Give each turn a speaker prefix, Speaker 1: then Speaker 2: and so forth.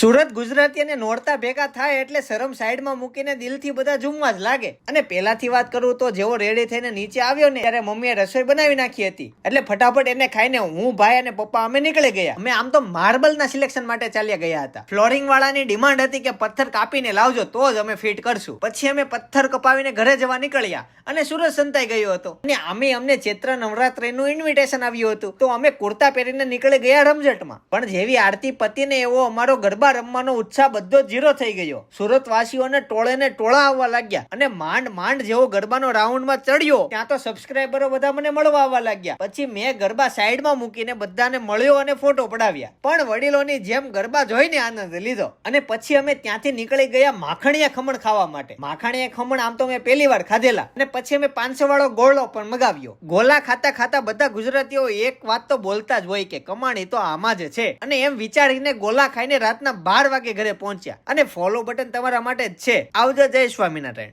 Speaker 1: સુરત ગુજરાતી અને નોરતા ભેગા થાય એટલે શરમ સાઈડમાં મૂકીને દિલથી બધા ઝૂમવા જ લાગે. અને પહેલાથી વાત કરું તો જેવો રેડી થઈને નીચે આવ્યો ને ત્યારે મમ્મીએ રસોઈ બનાવી નાખી હતી. એટલે ફટાફટ એને ખાઈને હું, ભાઈ અને પપ્પા અમે નીકળી ગયા. અમે આમ તો માર્બલના સિલેક્શન માટે ચાલ્યા ગયા હતા. ફ્લોરિંગ વાળાની ડિમાન્ડ હતી કે પથ્થર કાપીને લાવજો, તો જ અમે ફિટ કરશું. પછી અમે પથ્થર કપાવીને ઘરે જવા નીકળ્યા અને સુરત સંતાઈ ગયો હતો. અને અમે અમને ચૈત્ર નવરાત્રીનું ઇન્વિટેશન આવ્યું હતું. તો અમે કુર્તા પહેરીને નીકળી ગયા રમઝટમાં. પણ જેવી આરતી પતિને એવો અમારો ગરબા રમવાનો ઉત્સાહ બધો જીરો થઈ ગયો. સુરત વાસીઓને ટોળે ને ટોળા આવવા લાગ્યા અને માંડ માંડ જેવો ગરબાનો રાઉન્ડમાં ચડ્યો. ત્યાં તો સબસ્ક્રાઈબરો બધા મને મળવા આવવા લાગ્યા. પછી મેં ગરબા સાઈડમાં મૂકીને બધાને મળ્યો અને ફોટો પડાવ્યા. પણ વડીલોની જેમ ગરબા જોઈને આનંદ લીધો. અને પછી અમે ત્યાંથી નીકળી ગયા માખણીયા ખમણ ખાવા માટે. માખણીયા ખમણ આમ તો મેં પહેલી વાર ખાધેલા. અને પછી અમે પાંચસો વાળો ગોળો પણ મગાવ્યો. ગોલા ખાતા ખાતા બધા ગુજરાતીઓ એક વાત તો બોલતા જ હોય કે કમાણી તો આમાં જ છે. અને એમ વિચારીને ગોલા ખાઈને રાતના બાર વાગે ઘરે પહોંચ્યા અને ફોલો બટન તમારા માટે જ છે. આવજો જય સ્વામિનારાયણ.